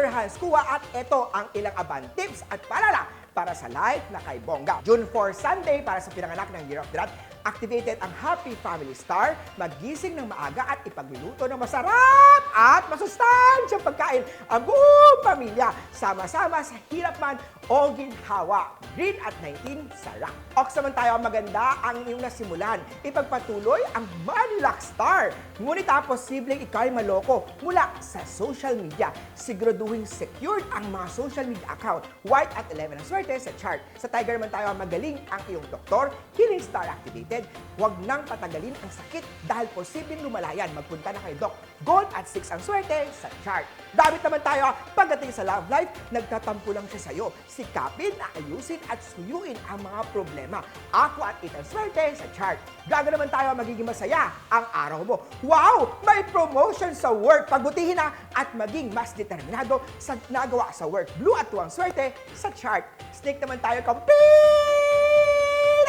Master Hans Kua at ito ang ilang aban. Tips at paalala para sa life na kay Bongga. June 4 Sunday para sa pinanganak ng Year of the activated ang Happy Family Star, magising ng maaga at ipagluluto ng masarap at masustansyang pagkain ang buong pamilya. Sama-sama sa hirap man o ginhawa. Green at 19 sa rock. Ox naman tayo ang maganda ang iyong nasimulan. Ipagpatuloy ang Manlock Star. Ngunit ah, posibleng ikaw ay maloko mula sa social media. Siguraduhin secured ang mga social media account. White at 11 ang swerte sa chart. Sa Tiger naman tayo magaling ang iyong doktor. Healing Star activated. Huwag nang patagalin ang sakit dahil posibleng lumalayan. Magpunta na kay Doc. Gold at 6 ang swerte sa chart. Dapat naman tayo pagdating sa love life, nagtatampo lang siya sa'yo. Sikapin ayusin at suyuin ang mga problema. Ako at itang swerte sa chart. Gaga naman tayo magiging masaya ang araw mo. Wow! May promotion sa work. Pagbutihin na at maging mas determinado sa nagawa sa work. Blue at tuwang swerte sa chart. Snake naman tayo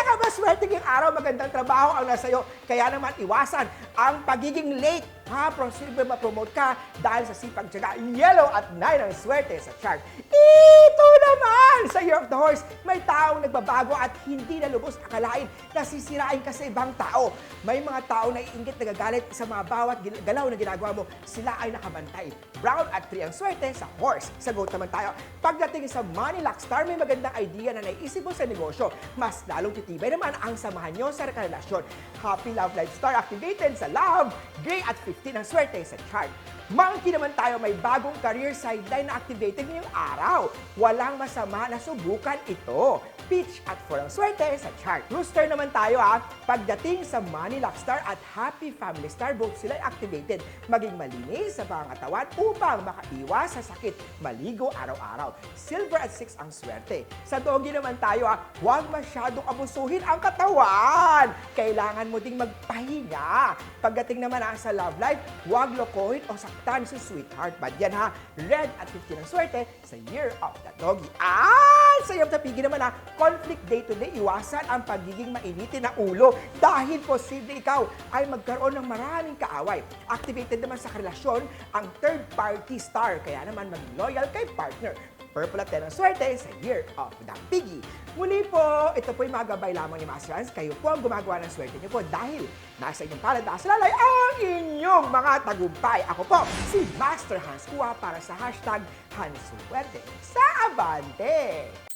pinakamaswerte yung araw, magandang trabaho ang nasa iyo. Kaya naman iwasan ang pagiging late. Ha, posible ma-promote ka dahil sa sipag tiyaga. Yellow at 9 ang swerte sa chart. Ito naman! Sa Year of the Horse, may taong nagbabago at hindi na lubos akalain na sisirain ka sa ibang tao. May mga tao na iingit nagagalit sa mga bawat galaw na ginagawa mo. Sila ay nakabantay. Brown at 3 ang swerte sa horse. Sagot naman tayo. Pagdating sa Money Luck Star, may magandang idea na naisip mo sa negosyo. Mas lalong titibay naman ang samahan nyo sa relasyon. Happy Love Life Star activated sa Love. Gray at 15 ang swerte sa chart. Monkey naman tayo may bagong career sideline na activated ngayong araw. Walang masama na subukan ito. Peach at 4 ang swerte sa chart. Rooster naman tayo ha. Pagdating sa Money Luck Star at Happy Family Star, both sila activated. Maging malinis sa pangatawan upang makaiwas sa sakit. Maligo araw-araw. Silver at 6 ang swerte. Sa Doggy naman tayo ha. Huwag masyadong abusuhin ang katawan. Kailangan mo ding magpahinga. Pagdating naman ha, sa love life, huwag lokohin o saktan si sweetheart. Bad yan ha. Red at 15 ang swerte sa Year of the Doggy. Ah! Sa Year of naman ha, conflict day-to-day, iwasan ang pagiging mainitin na ulo dahil posible ikaw ay magkaroon ng maraming kaaway. Activated naman sa relasyon ang third party star, kaya naman maging loyal kay partner. Purple at 10 ang swerte sa Year of the Piggy. Muli po, ito po yung mga gabay lamang ni Master Hans. Kayo po ang gumagawa ng swerte niyo po dahil nasa inyong palad, nasa lalay ang inyong mga tagumpay. Ako po, si Master Hans Kua para sa hashtag Hans Swerte sa Abante.